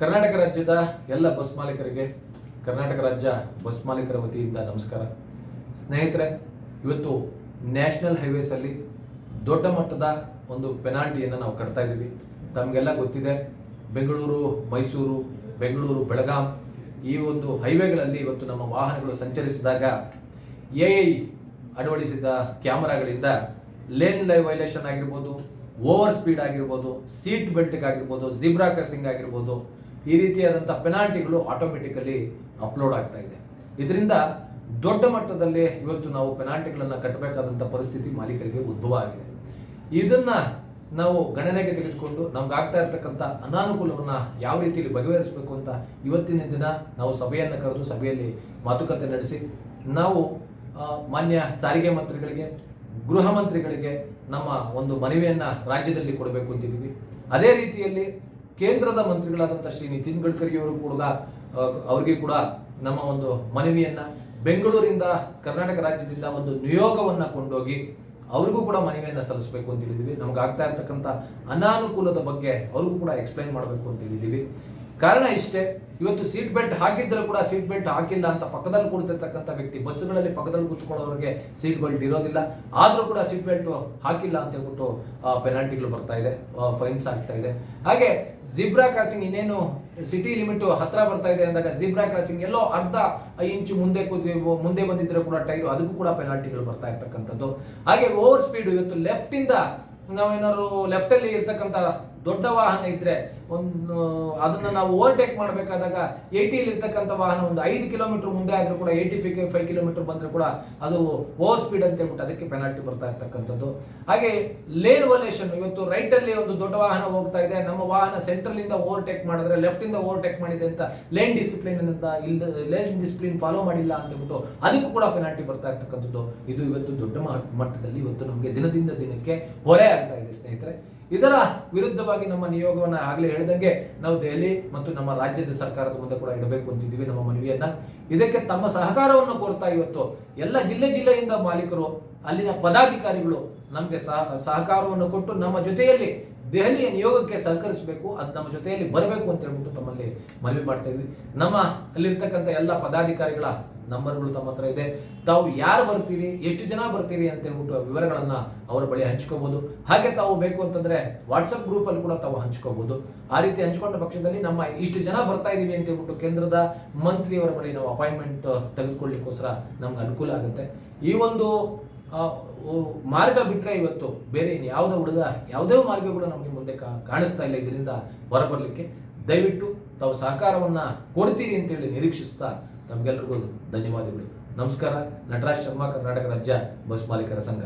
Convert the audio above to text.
ಕರ್ನಾಟಕ ರಾಜ್ಯದ ಎಲ್ಲ ಬಸ್ ಮಾಲೀಕರಿಗೆ, ಕರ್ನಾಟಕ ರಾಜ್ಯ ಬಸ್ ಮಾಲೀಕರ ವತಿಯಿಂದ ನಮಸ್ಕಾರ. ಸ್ನೇಹಿತರೆ, ಇವತ್ತು ನ್ಯಾಷನಲ್ ಹೈವೇಸಲ್ಲಿ ದೊಡ್ಡ ಮಟ್ಟದ ಒಂದು ಪೆನಾಲ್ಟಿಯನ್ನು ನಾವು ಕಟ್ತಾ ಇದ್ದೀವಿ. ತಮಗೆಲ್ಲ ಗೊತ್ತಿದೆ, ಬೆಂಗಳೂರು, ಮೈಸೂರು, ಬೆಂಗಳೂರು, ಬೆಳಗಾಂ ಈ ಒಂದು ಹೈವೇಗಳಲ್ಲಿ ಇವತ್ತು ನಮ್ಮ ವಾಹನಗಳು ಸಂಚರಿಸಿದಾಗ ಎ ಐ ಅಳವಡಿಸಿದ ಕ್ಯಾಮರಾಗಳಿಂದ ಲೇನ್ ಲೈ ವೈಲೇಷನ್ ಆಗಿರ್ಬೋದು, ಓವರ್ ಸ್ಪೀಡ್ ಆಗಿರ್ಬೋದು, ಸೀಟ್ ಬೆಲ್ಟ್ಗೆ ಆಗಿರ್ಬೋದು ಜಿಬ್ರಾ ಕ್ರಾಸಿಂಗ್ ಆಗಿರ್ಬೋದು ಈ ರೀತಿಯಾದಂಥ ಪೆನಾಲ್ಟಿಗಳು ಆಟೋಮೆಟಿಕಲಿ ಅಪ್ಲೋಡ್ ಆಗ್ತಾ ಇದೆ. ಇದರಿಂದ ದೊಡ್ಡ ಮಟ್ಟದಲ್ಲಿ ಇವತ್ತು ನಾವು ಪೆನಾಲ್ಟಿಗಳನ್ನು ಕಟ್ಟಬೇಕಾದಂಥ ಪರಿಸ್ಥಿತಿ ಮಾಲೀಕರಿಗೆ ಉದ್ಭವ ಆಗಿದೆ. ಇದನ್ನ ನಾವು ಗಣನೆಗೆ ತೆಗೆದುಕೊಂಡು ನಮ್ಗೆ ಆಗ್ತಾ ಇರತಕ್ಕಂಥ ಅನಾನುಕೂಲವನ್ನ ಯಾವ ರೀತಿಯಲ್ಲಿ ಬಗೆಹರಿಸಬೇಕು ಅಂತ ಇವತ್ತಿನ ದಿನ ನಾವು ಸಭೆಯನ್ನು ಕರೆದು ಸಭೆಯಲ್ಲಿ ಮಾತುಕತೆ ನಡೆಸಿ, ನಾವು ಮಾನ್ಯ ಸಾರಿಗೆ ಮಂತ್ರಿಗಳಿಗೆ, ಗೃಹ ಮಂತ್ರಿಗಳಿಗೆ ನಮ್ಮ ಒಂದು ಮನವಿಯನ್ನ ರಾಜ್ಯದಲ್ಲಿ ಕೊಡಬೇಕು ಅಂತಿದ್ದೀವಿ. ಅದೇ ರೀತಿಯಲ್ಲಿ ಕೇಂದ್ರದ ಮಂತ್ರಿಗಳಾದಂಥ ಶ್ರೀ ನಿತಿನ್ ಗಡ್ಕರಿ ಅವರು ಕೂಡ ಅವ್ರಿಗೆ ಅವರಿಗೆ ಕೂಡ ನಮ್ಮ ಒಂದು ಮನವಿಯನ್ನ ಬೆಂಗಳೂರಿಂದ ಕರ್ನಾಟಕ ರಾಜ್ಯದಿಂದ ಒಂದು ನಿಯೋಗವನ್ನ ಕೊಂಡೋಗಿ ಅವ್ರಿಗೂ ಕೂಡ ಮನವಿಯನ್ನು ಸಲ್ಲಿಸಬೇಕು ಅಂತ ಹೇಳಿದೀವಿ. ನಮ್ಗೆ ಆಗ್ತಾ ಇರ್ತಕ್ಕಂಥ ಅನಾನುಕೂಲದ ಬಗ್ಗೆ ಅವ್ರಿಗೂ ಕೂಡ ಎಕ್ಸ್ಪ್ಲೈನ್ ಮಾಡಬೇಕು ಅಂತ ಹೇಳಿದೀವಿ. ಕಾರಣ ಇಷ್ಟೇ, ಇವತ್ತು ಸೀಟ್ ಬೆಲ್ಟ್ ಹಾಕಿದ್ರೂ ಕೂಡ ಸೀಟ್ ಬೆಲ್ಟ್ ಹಾಕಿಲ್ಲ ಅಂತ ಪಕ್ಕದಲ್ಲಿ ಕುಳಿತಿರ್ತಕ್ಕಂಥ ವ್ಯಕ್ತಿ ಬಸ್ಸುಗಳಲ್ಲಿ ಪಕ್ಕದಲ್ಲಿ ಕೂತ್ಕೊಳ್ಳೋರಿಗೆ ಸೀಟ್ ಬೆಲ್ಟ್ ಇರೋದಿಲ್ಲ. ಆದರೂ ಕೂಡ ಸೀಟ್ ಬೆಲ್ಟ್ ಹಾಕಿಲ್ಲ ಅಂತ ಹೇಳ್ಬಿಟ್ಟು ಪೆನಾಲ್ಟಿಗಳು ಬರ್ತಾ ಇದೆ ಫೈನ್ಸ್ ಆಗ್ತಾ ಇದೆ. ಹಾಗೆ ಜಿಬ್ರಾ ಕ್ರಾಸಿಂಗ್ ಇನ್ನೇನು ಸಿಟಿ ಲಿಮಿಟ್ ಹತ್ರ ಬರ್ತಾ ಇದೆ ಅಂದಾಗ ಜಿಬ್ರಾ ಕ್ರಾಸಿಂಗ್ ಎಲ್ಲೋ ಅರ್ಧ ಇಂಚು ಮುಂದೆ ಕೂತಿ ಮುಂದೆ ಬಂದಿದ್ರೆ ಕೂಡ ಟೈರು ಅದಕ್ಕೂ ಕೂಡ ಪೆನಾಲ್ಟಿಗಳು ಬರ್ತಾ ಇರ್ತಕ್ಕಂಥದ್ದು. ಹಾಗೆ ಓವರ್ ಸ್ಪೀಡ್ ಇವತ್ತು ಲೆಫ್ಟ್ ಇಂದ ನಾವೇನಾದ್ರು ಲೆಫ್ಟ್ ಅಲ್ಲಿ ಇರ್ತಕ್ಕಂಥ ದೊಡ್ಡ ವಾಹನ ಇದ್ರೆ ಒಂದು, ಅದನ್ನ ನಾವು ಓವರ್ಟೇಕ್ ಮಾಡಬೇಕಾದಾಗ ಏಯ್ಟಿಯಲ್ಲಿ ಇರ್ತಕ್ಕಂಥ ವಾಹನ ಒಂದು ಐದು ಕಿಲೋಮೀಟರ್ ಮುಂದೆ ಆದರೂ ಕೂಡ ಏಯ್ಟಿ ಫೈ ಫೈವ್ ಕಿಲೋಮೀಟರ್ ಬಂದ್ರೆ ಕೂಡ ಅದು ಓವರ್ ಸ್ಪೀಡ್ ಅಂತ ಹೇಳ್ಬಿಟ್ಟು ಅದಕ್ಕೆ ಪೆನಾಲ್ಟಿ ಬರ್ತಾ ಇರ್ತಕ್ಕಂಥದ್ದು. ಹಾಗೆ ಲೇನ್ ವಲೇಷನ್ ಇವತ್ತು ರೈಟ್ ಅಲ್ಲಿ ಒಂದು ದೊಡ್ಡ ವಾಹನ ಹೋಗ್ತಾ ಇದೆ. ನಮ್ಮ ವಾಹನ ಸೆಂಟ್ರಲ್ ಇಂದ ಓವರ್ಟೇಕ್ ಮಾಡಿದ್ರೆ ಲೆಫ್ಟ್ ಇಂದ ಓವರ್ಟೇಕ್ ಮಾಡಿದೆ ಅಂತ ಲೇನ್ ಡಿಸಿಪ್ಲಿನ್ ಅಂತ ಇಲ್ಲ ಲೇನ್ ಡಿಸಿಪ್ಲಿನ್ ಫಾಲೋ ಮಾಡಿಲ್ಲ ಅಂತ ಹೇಳ್ಬಿಟ್ಟು ಅದಕ್ಕೂ ಕೂಡ ಪೆನಾಲ್ಟಿ ಬರ್ತಾ ಇರ್ತಕ್ಕಂಥದ್ದು. ಇದು ಇವತ್ತು ದೊಡ್ಡ ಮಟ್ಟದಲ್ಲಿ ಇವತ್ತು ನಮಗೆ ದಿನದಿಂದ ದಿನಕ್ಕೆ ಹೊರೆ ಆಗ್ತಾ ಇದೆ ಸ್ನೇಹಿತರೆ. ಇದರ ವಿರುದ್ಧವಾಗಿ ನಮ್ಮ ನಿಯೋಗವನ್ನು ಆಗಲೇ ಹೇಳಿದಂಗೆ ನಾವು ದೆಹಲಿ ಮತ್ತು ನಮ್ಮ ರಾಜ್ಯದ ಸರ್ಕಾರದ ಮುಂದೆ ಕೂಡ ಇಡಬೇಕು ಅಂತಿದ್ದೀವಿ ನಮ್ಮ ಮನವಿಯನ್ನ. ಇದಕ್ಕೆ ತಮ್ಮ ಸಹಕಾರವನ್ನು ಕೋರ್ತಾ ಇವತ್ತು ಎಲ್ಲ ಜಿಲ್ಲೆ ಜಿಲ್ಲೆಯಿಂದ ಮಾಲೀಕರು, ಅಲ್ಲಿನ ಪದಾಧಿಕಾರಿಗಳು ನಮಗೆ ಸಹ ಸಹಕಾರವನ್ನು ಕೊಟ್ಟು ನಮ್ಮ ಜೊತೆಯಲ್ಲಿ ದೆಹಲಿಯ ನಿಯೋಗಕ್ಕೆ ಸಹಕರಿಸಬೇಕು, ಅದು ನಮ್ಮ ಜೊತೆಯಲ್ಲಿ ಬರಬೇಕು ಅಂತ ಹೇಳ್ಬಿಟ್ಟು ತಮ್ಮಲ್ಲಿ ಮನವಿ ಮಾಡ್ತಾ ಇದ್ವಿ. ನಮ್ಮ ಅಲ್ಲಿರ್ತಕ್ಕಂಥ ಎಲ್ಲ ಪದಾಧಿಕಾರಿಗಳ ನಂಬರ್ಗಳು ತಮ್ಮ ಹತ್ರ ಇದೆ. ತಾವು ಯಾರು ಬರ್ತೀರಿ, ಎಷ್ಟು ಜನ ಬರ್ತೀರಿ ಅಂತ ಹೇಳ್ಬಿಟ್ಟು ವಿವರಗಳನ್ನ ಅವರ ಬಳಿ ಹಂಚ್ಕೋಬಹುದು ಹಾಗೆ ತಾವು ಬೇಕು ಅಂತಂದ್ರೆ ವಾಟ್ಸಪ್ ಗ್ರೂಪ್ ಅಲ್ಲಿ ಕೂಡ ತಾವು ಹಂಚ್ಕೋಬಹುದು ಆ ರೀತಿ ಹಂಚ್ಕೊಂಡ ಪಕ್ಷದಲ್ಲಿ ನಮ್ಮ ಇಷ್ಟು ಜನ ಬರ್ತಾ ಇದೀವಿ ಅಂತ ಹೇಳ್ಬಿಟ್ಟು ಕೇಂದ್ರದ ಮಂತ್ರಿಯವರ ಬಳಿ ನಾವು ಅಪಾಯಿಂಟ್ಮೆಂಟ್ ತೆಗೆದುಕೊಳ್ಳಿಕ್ಕೋಸ್ಕರ ನಮ್ಗೆ ಅನುಕೂಲ ಆಗುತ್ತೆ. ಈ ಒಂದು ಮಾರ್ಗ ಬಿಟ್ರೆ ಇವತ್ತು ಬೇರೆ ಯಾವುದೋ ಉಳಿದ ಯಾವುದೇ ಮಾರ್ಗಗಳು ನಮಗೆ ಮುಂದೆ ಕಾಣಿಸ್ತಾ ಇಲ್ಲ ಇದರಿಂದ ಹೊರಬರಲಿಕ್ಕೆ. ದಯವಿಟ್ಟು ತಾವು ಸಹಕಾರವನ್ನ ಕೊಡ್ತೀರಿ ಅಂತೇಳಿ ನಿರೀಕ್ಷಿಸ್ತಾ ನಮಗೆಲ್ಲರಿಗೂ ಧನ್ಯವಾದಗಳು. ನಮಸ್ಕಾರ. ನಟರಾಜ್ ಶರ್ಮಾ ಕರ್ನಾಟಕ ರಾಜ್ಯ ಬಸ್ ಮಾಲೀಕರ ಸಂಘ.